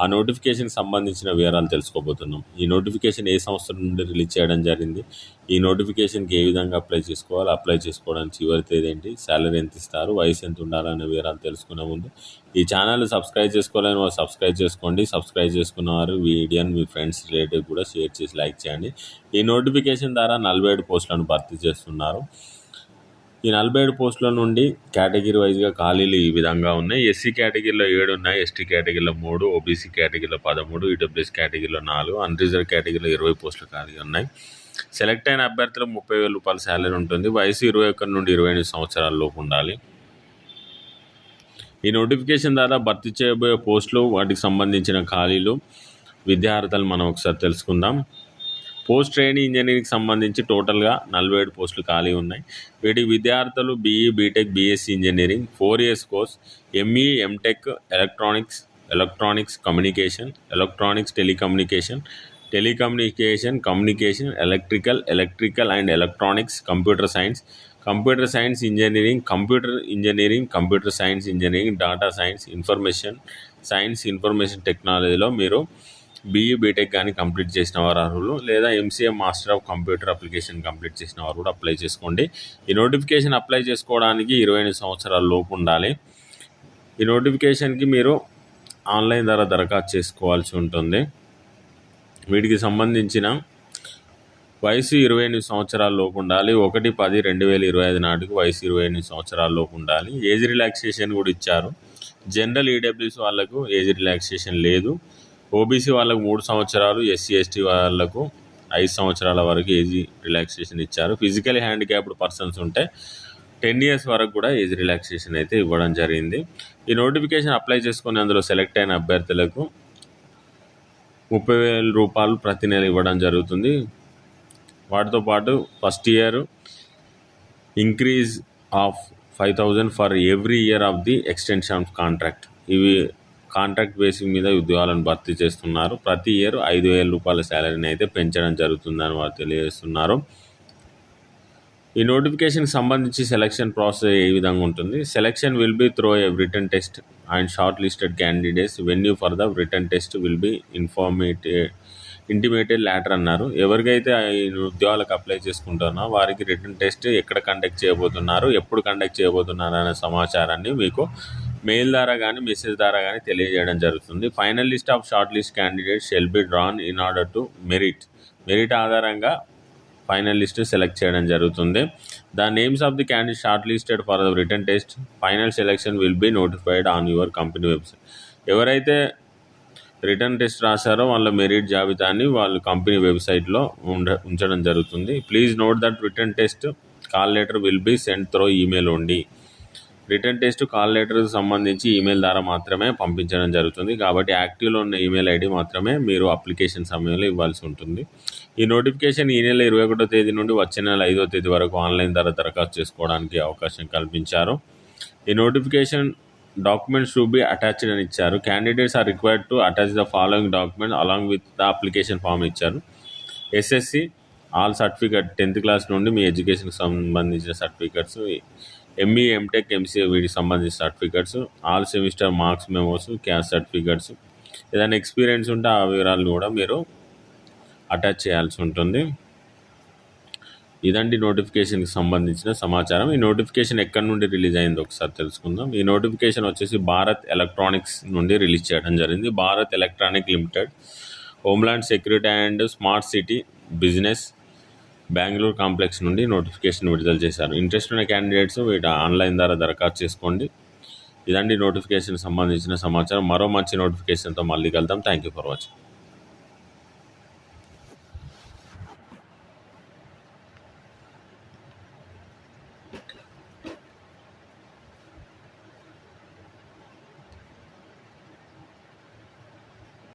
ఆ నోటిఫికేషన్కి సంబంధించిన వివరాలు తెలుసుకోబోతున్నాం. ఈ నోటిఫికేషన్ ఏ సంవత్సరం నుండి రిలీజ్ చేయడం జరిగింది? ఈ నోటిఫికేషన్కి ఏ విధంగా అప్లై చేసుకోవాలి? అప్లై చేసుకోవడానికి చివరి తేదీ ఏంటి? శాలరీ ఎంత ఇస్తారు? వయసు ఎంత ఉండాలనే వివరాలు తెలుసుకునే ముందు ఈ ఛానల్ సబ్స్క్రైబ్ చేసుకోవాలని వారు సబ్స్క్రైబ్ చేసుకోండి. సబ్స్క్రైబ్ చేసుకున్న వారు వీడియోని మీ ఫ్రెండ్స్ రిలేటివ్ కూడా షేర్ చేసి లైక్ చేయండి. ఈ నోటిఫికేషన్ ద్వారా నలభై ఏడు పోస్టులను భర్తీ చేస్తున్నారు. ఈ నలభై ఏడు పోస్టుల నుండి కేటగిరీ వైజ్గా ఖాళీలు ఈ విధంగా ఉన్నాయి. ఎస్సీ కేటగిరీలో ఏడు ఉన్నాయి. ఎస్టీ కేటగిరీలో మూడు ఓబీసీ కేటగిరీలో పదమూడు ఈడబ్ల్యూఎస్ కేటగిరీలో నాలుగు అన్రిజర్వ్ కేటగిరీలో ఇరవై పోస్టులు ఖాళీ ఉన్నాయి. సెలెక్ట్ అయిన అభ్యర్థులకు ముప్పై వేల రూపాయల శాలరీ ఉంటుంది. వయసు ఇరవై ఒకటి నుండి ఇరవై ఎనిమిది సంవత్సరాల లోపు ఉండాలి. ఈ నోటిఫికేషన్ ద్వారా భర్తీ చేయబోయే పోస్టులు వాటికి సంబంధించిన ఖాళీలు విద్యార్థులు మనం ఒకసారి తెలుసుకుందాం. పోస్ట్ ట్రైనింగ్ ఇంజనీరింగ్ సంబంధించి టోటల్గా నలభై ఏడు పోస్టులు ఖాళీ ఉన్నాయి. వీటికి విద్యార్థులు BE BTech BSc engineering four years course ME MTech electronics electronics communication electronics telecommunication telecommunication communication electrical electrical and electronics computer science computer science engineering computer engineering computer science engineering data science information science information టెక్నాలజీలో మీరు BE BTech కానీ complete చేసిన వారు అర్హులు లేదా MCA master of computer application complete చేసిన వారు కూడా అప్లై చేసుకోండి. ఈ నోటిఫికేషన్ అప్లై చేసుకోవడానికి ఇరవై ఎనిమిది సంవత్సరాల లోపు ఉండాలి. ఈ నోటిఫికేషన్కి మీరు ఆన్లైన్ ద్వారా దరఖాస్తు చేసుకోవాల్సి ఉంటుంది. వీటికి సంబంధించిన వయసు ఇరవై ఎనిమిది సంవత్సరాల లోపు ఉండాలి. ఒకటి పది రెండు వేల ఇరవై ఐదు నాటికి వయసు ఇరవై ఎనిమిది సంవత్సరాల లోపు ఉండాలి. ఏజ్ రిలాక్సేషన్ కూడా ఇచ్చారు. జనరల్ ఈడబ్ల్యూస్ వాళ్ళకు ఏజ్ రిలాక్సేషన్ లేదు. ఓబీసీ వాళ్ళకు మూడు సంవత్సరాలు ఎస్సీ ఎస్టీ వాళ్ళకు ఐదు సంవత్సరాల వరకు ఏజ్ రిలాక్సేషన్ ఇచ్చారు. ఫిజికల్ హ్యాండిక్యాప్డ్ పర్సన్స్ ఉంటే టెన్ ఇయర్స్ వరకు కూడా ఏజ్ రిలాక్సేషన్ అయితే ఇవ్వడం జరిగింది. ఈ నోటిఫికేషన్ అప్లై చేసుకుని అందులో సెలెక్ట్ అయిన అభ్యర్థులకు ముప్పై వేల రూపాయలు ప్రతి నెల ఇవ్వడం జరుగుతుంది. వాటితో పాటు first year increase of five thousand for every year of the extension of contract. ఇవి కాంట్రాక్ట్ బేసిక్ మీద ఉద్యోగాలను భర్తీ చేస్తున్నారు. ప్రతి ఇయర్ ఐదు వేల రూపాయల శాలరీని అయితే పెంచడం జరుగుతుందని వారు తెలియజేస్తున్నారు. ఈ నోటిఫికేషన్కి సంబంధించి సెలక్షన్ ప్రాసెస్ ఏ విధంగా ఉంటుంది? Selection will be through a written test and short listed candidates venue for the written test will be informated intimated later అన్నారు. ఎవరికైతే ఈ ఉద్యోగాలకు అప్లై చేసుకుంటున్నా వారికి రిటర్న్ టెస్ట్ ఎక్కడ కండక్ట్ చేయబోతున్నారు ఎప్పుడు కండక్ట్ చేయబోతున్నారు అనే సమాచారాన్ని మీకు మెయిల్ ద్వారా కానీ మెసేజ్ ద్వారా కానీ తెలియజేయడం జరుగుతుంది. Final list of short list candidate shall be drawn in order to merit merit ఆధారంగా ఫైనల్ లిస్ట్ సెలెక్ట్ చేయడం జరుగుతుంది. The names of the candidate short listed for the written test final selection will be notified on your company website ఎవరైతే written test రాశారో వాళ్ళ merit జాబితాని వాళ్ళు company వెబ్సైట్లో ఉండ ఉంచడం జరుగుతుంది. Please note that written test call letter will be send through email ఉండి written test call letter సంబంధించి ఈమెయిల్ ద్వారా మాత్రమే పంపించడం జరుగుతుంది. కాబట్టి యాక్టివ్లో ఉన్న ఈమెయిల్ ఐడి మాత్రమే మీరు అప్లికేషన్ సమయంలో ఇవ్వాల్సి ఉంటుంది. ఈ నోటిఫికేషన్ ఈ నెల ఇరవై ఒకటో తేదీ నుండి వచ్చే నెల ఐదో తేదీ వరకు ఆన్లైన్ ద్వారా దరఖాస్తు చేసుకోవడానికి అవకాశం కల్పించారు. ఈ notification documents to be attached అని ఇచ్చారు. Candidates are required to attach the following document along with the application form ఇచ్చారు. SSC all certificate tenth class నుండి మీ ఎడ్యుకేషన్కి సంబంధించిన సర్టిఫికేట్స్ ఎంబీఏ ఎంటెక్ ఎంసీఏ వీటికి సంబంధించిన certificates all semester marks memos caste certificates ఏదైనా ఎక్స్పీరియన్స్ ఉంటే ఆ వివరాలు కూడా మీరు అటాచ్ చేయాల్సి ఉంటుంది. ఇదండి నోటిఫికేషన్కి సంబంధించిన సమాచారం. ఈ నోటిఫికేషన్ ఎక్కడి నుండి రిలీజ్ అయిందో ఒకసారి తెలుసుకుందాం. ఈ నోటిఫికేషన్ వచ్చేసి భారత్ ఎలక్ట్రానిక్స్ నుండి రిలీజ్ చేయడం జరిగింది. Bharat electronic limited homeland security and smart city business Bengaluru complex నుండి నోటిఫికేషన్ విడుదల చేశారు. ఇంట్రెస్ట్ ఉన్న క్యాండిడేట్స్ వీటి ఆన్లైన్ ద్వారా దరఖాస్తు చేసుకోండి. ఇదండి నోటిఫికేషన్ సంబంధించిన సమాచారం. మరో మంచి నోటిఫికేషన్తో మళ్ళీ కలుద్దాం. Thank you for watching